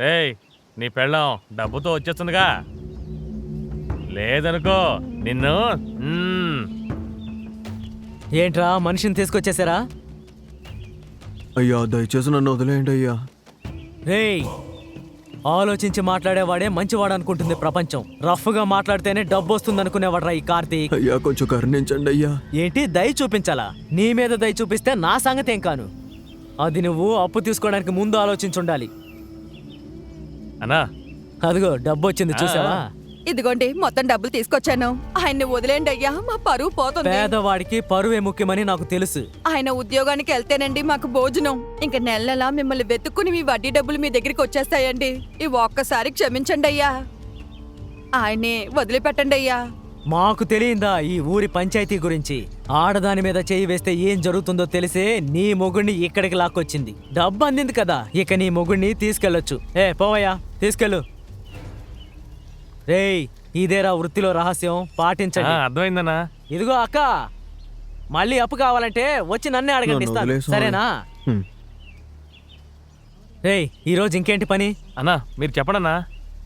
ఏయ్ నీ పెళ్ళం డబ్బుతో వచ్చేస్తుందిగా. లేదనుకో నిన్ను మ్మ్. ఏంట్రా మనిషిని తీసుకొచ్చేసారా? అయ్యా దయచేసి నన్ను వదిలేయండి అయ్యా. రేయ్ ఆలోచించి మాట్లాడేవాడే మంచివాడు అనుకుంటుంది ప్రపంచం. రఫ్గా మాట్లాడితేనే డబ్బు వస్తుంది అనుకునేవాడ్రా ఈ కార్తీక్. అయ్యా కొంచెం కరుణించండి అయ్యా. ఏంటి దయ చూపించాలా? నీ మీద దయ చూపిస్తే నా సంగతి ఏం కాను? అది నువ్వు అప్పు తీసుకోవడానికి ముందు ఆలోచించుండాలి. అన్నా. అదిగో డబ్బు వచ్చింది చూసావా? ఇదిగోండి మొత్తం డబ్బులు తీసుకొచ్చాను. ఆయన్ని వదిలేండి అయ్యా మా పరువు పోతుంది. పేదవాడికి పరువే ముఖ్యమని నాకు తెలుసు. ఆయన ఉద్యోగానికి వెళ్తేనండి మాకు భోజనం. ఇంక నెల నెలా మిమ్మల్ని వెతుక్కుని మీ వడ్డీ డబ్బులు మీ దగ్గరికి వచ్చేస్తాయండి. ఈ ఒక్కసారి క్షమించండి అయ్యా. ఆయన్ని వదిలిపెట్టండి అయ్యా. మాకు తెలియందా ఈ ఊరి పంచాయతీ గురించి? ఆడదాని మీద చేయి వేస్తే ఏం జరుగుతుందో తెలిసే నీ మొగుడిని ఇక్కడికి లాక్కొచ్చింది. డబ్బు అందింది కదా ఇక నీ మొగుడిని తీసుకెళ్ళొచ్చు. ఏ పోవయ్యా. తీసుకెళ్ళు. రేయ్ ఇదేరా వృత్తిలో రహస్యం? పాటించండి. అర్థమైందన్నా. ఇదిగో అక్క మళ్ళీ అప్పు కావాలంటే వచ్చి నన్నే అడగండి ఇస్తాను. సరేనా. రేయ్ ఈరోజు ఇంకేంటి పని? అన్నా మీరు చెప్పడన్నా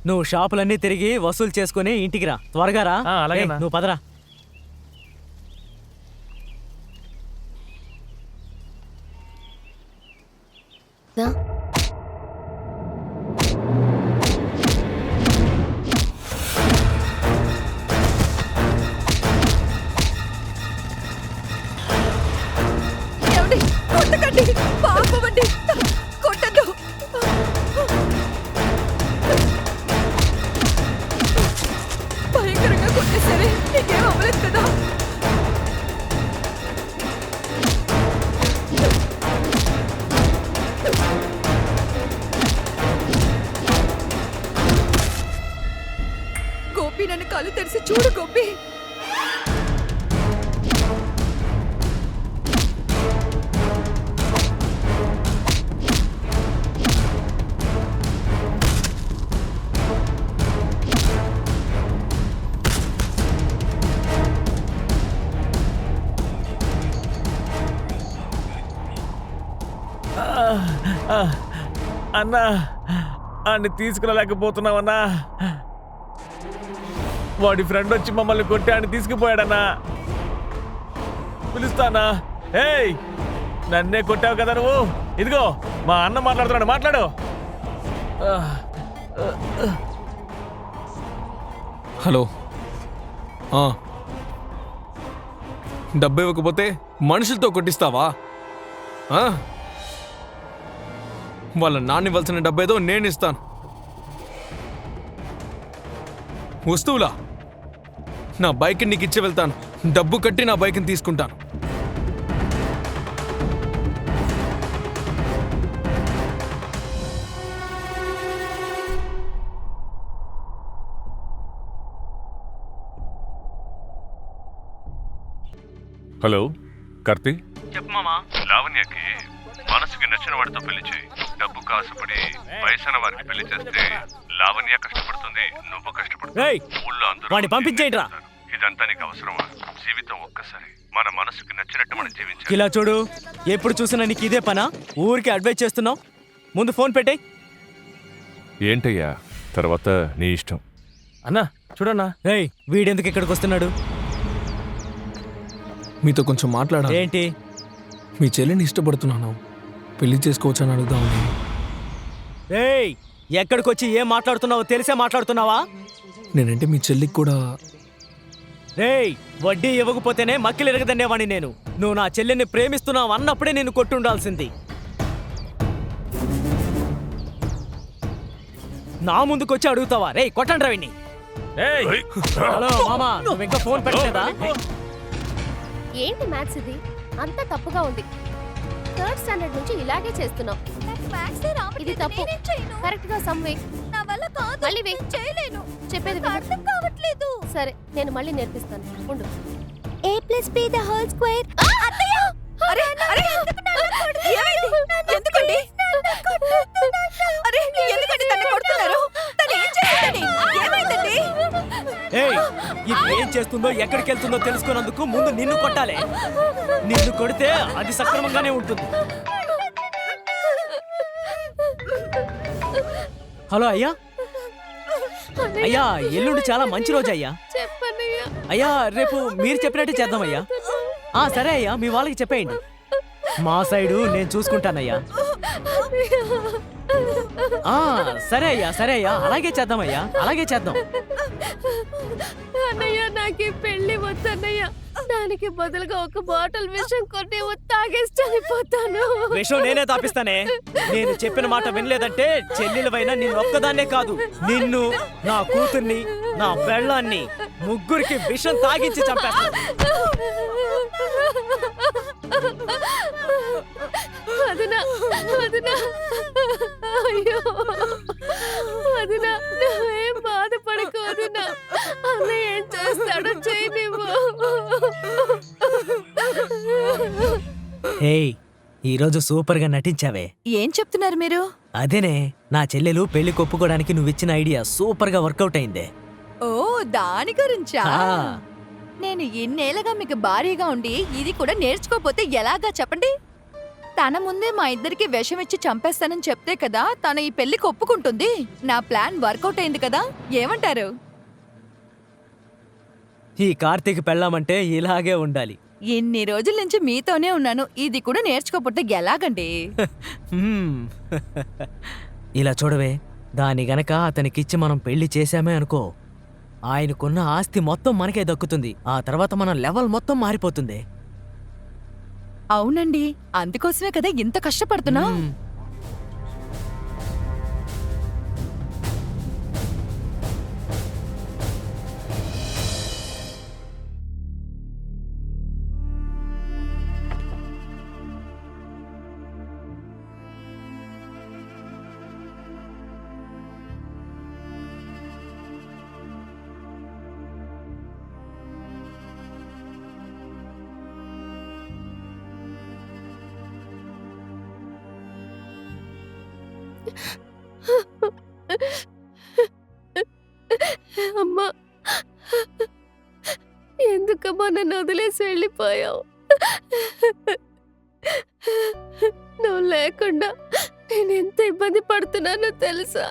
నువ్వు షాపులన్నీ తిరిగి వసూలు చేసుకుని ఇంటికి రా. త్వరగా రా. నువ్వు పదరా. నన్ను కళ్ళు తెరిచి చూడు గొప్పి అన్నా అన్ని తీసుకురాలేకపోతున్నావన్నా వాడి ఫ్రెండ్ వచ్చి మమ్మల్ని కొట్టి తీసుకుపోయాడన్నా. పిలుస్తానా? ఏయ్! నన్నే కొట్టావు కదా నువ్వు? ఇదిగో మా అన్న మాట్లాడుతున్నాడు. మాట్లాడు. హలో. డబ్బు ఇవ్వకపోతే మనుషులతో కొట్టిస్తావా? వాళ్ళ నాన్న ఇవ్వాల్సిన డబ్బు ఏదో నేను ఇస్తాను. వస్తువులా? నా బైక్ నీకు ఇచ్చి వెళ్తాను. డబ్బు కట్టి నా బైక్ని తీసుకుంటాను. హలో కార్తీ? చెప్పు మామా. లావణ్యకి మనసుకి నచ్చిన వాడితో పెళ్ళి చేయి. డబ్బు కాసుపడి వయసున్న వారికి పెళ్ళి చేస్తే లావణ్య కష్టపడుతుంది నువ్వు కష్టపడుతుంది ఊళ్ళో అందరూ వాడిని పంపించేయండిరా. ఇదంతా నీకు అవసరమా? జీవితం ఒక్కసారి మన మనసుకి నచ్చినట్టు మనం జీవించాలి ఇలా చూడు ఎప్పుడు చూసినా నీకు ఇదే పనా? ఊరికి అడ్వైజ్ చేస్తున్నావు? ముందు ఫోన్ పెట్టేయ్. ఏంటయ్యా? తర్వాత నీ ఇష్టం. అన్నా చూడన్నా. రేయ్ వీడెందుకు ఇక్కడికి వస్తున్నాడు? మీతో కొంచెం మాట్లాడాలి. ఏంటి? మీ చెల్లిని ఇష్టపడుతున్నాను. పెళ్ళి చేసుకోవచ్చని అడుగుదామని. రేయ్ ఎక్కడికి వచ్చి ఏం మాట్లాడుతున్నావో తెలిసే మాట్లాడుతున్నావా? నేనంటే మీ చెల్లికి కూడా రేయ్ వడ్డీ ఇవ్వకపోతేనే మక్కిలు ఎరగదనేవాణ్ణి నేను. నువ్వు నా చెల్లెని ప్రేమిస్తున్నావు అన్నప్పుడే నేను కొట్టుండాల్సింది. నా ముందుకు వచ్చి అడుగుతావా? రేయ్ కొట్టండి రవిని ఏయ్! హలో మామా నువ్వు ఇంకా ఫోన్ పెట్టలేదా? ఏంటి మ్యాథ్స్ ఇది? అంతా తప్పుగా ఉంది. థర్డ్ స్టాండర్డ్ నుంచి ఇలాగే చేస్తున్నాం ఇది తప్పు. కరెక్ట్గా సమ్ వే. వల్ల కాదు. మళ్ళీ. చేయలేను. చెప్పేది విను. అర్థం కావట్లేదు. సరే నేను మళ్ళీ నేర్పిస్తాను. ఉండు. A plus B the whole square అత్తయ్య! అరే అరే ఏమైంది? ఎందుకండి? అరే ఎందుకండి తన్ని కొడుతున్నారు? తను ఏం చేసిందని ఏమైందండి? ఏయ్ ఇది ఏం చేస్తుందో ఎక్కడికి వెళ్తుందో తెలుసుకున్నందుకు ముందు నిన్ను కొట్టాలి. నిన్ను కొడితే అది సక్రమంగానే ఉంటుంది. హలో అయ్యా? అయ్యా ఎల్లుండి చాలా మంచి రోజు అయ్యా. అయ్యా. రేపు మీరు చెప్పినట్టు చేద్దాం అయ్యా. ఆ సరే అయ్యా మీ వాళ్ళకి చెప్పేయండి. మా సైడు నేను చూసుకుంటానయ్యా. ఆ సరే అయ్యా సరే అయ్యా అలాగే చేద్దాం అయ్యా అలాగే చేద్దాం. అన్నయ్య నాకు పెళ్ళి వద్దన్నయ్య దానికి బదులుగా ఒక బాటిల్ విషం కొన్ని తాగేసి చనిపోతాను. విషయం నేనే తాపిస్తానే. నేను చెప్పిన మాట వినలేదంటే చెల్లెలవైనా నిన్ను ఒక్కదాన్నే కాదు. నిన్ను నా కూతుర్ని నా పెళ్ళాన్ని ముగ్గురికి విషం తాగించి చంపేస్తాను వదినా వదినా. అయ్యో. హేయ్ ఈరోజు సూపర్గా నటించావే. ఏం చెప్తున్నారు మీరు? అదేనే నా చెల్లెలు పెళ్ళి కొప్పుకోవడానికి నువ్వు ఇచ్చిన ఐడియా సూపర్గా వర్కౌట్ అయిందే. ఓ దాని గురించా? ఆ, నేను ఇన్నేళ్ళగా మీకు భారీగా ఉండి ఇది కూడా నేర్చుకోపోతే ఎలాగా చెప్పండి? తన ముందే మా ఇద్దరికి విషం ఇచ్చి చంపేస్తానని చెప్తే కదా తన ఈ పెళ్ళికి ఒప్పుకుంటుంది నా ప్లాన్ వర్కౌట్ అయింది కదా ఏమంటారు? ఈ కార్తీక్ పెళ్ళామంటే ఇలాగే ఉండాలి. ఇన్ని రోజుల నుంచి మీతోనే ఉన్నాను. ఇది కూడా నేర్చుకోపోతే ఎలాగండి? హ్మ్. ఇలా చూడవే దాని గనక అతనికిచ్చి మనం పెళ్ళి చేశామే అనుకో ఆయనకున్న ఆస్తి మొత్తం మనకే దక్కుతుంది. ఆ తర్వాత మన లెవెల్ మొత్తం మారిపోతుంది. అవునండి. అందుకోసమే కదా ఇంత కష్టపడుతున్నా. అమ్మా ఎందుకమ్మా నన్ను వదిలేసి వెళ్ళిపోయావు? నువ్వు లేకుండా నేను ఎంత ఇబ్బంది పడుతున్నానో తెలుసా?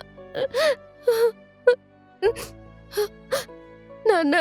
నాన్న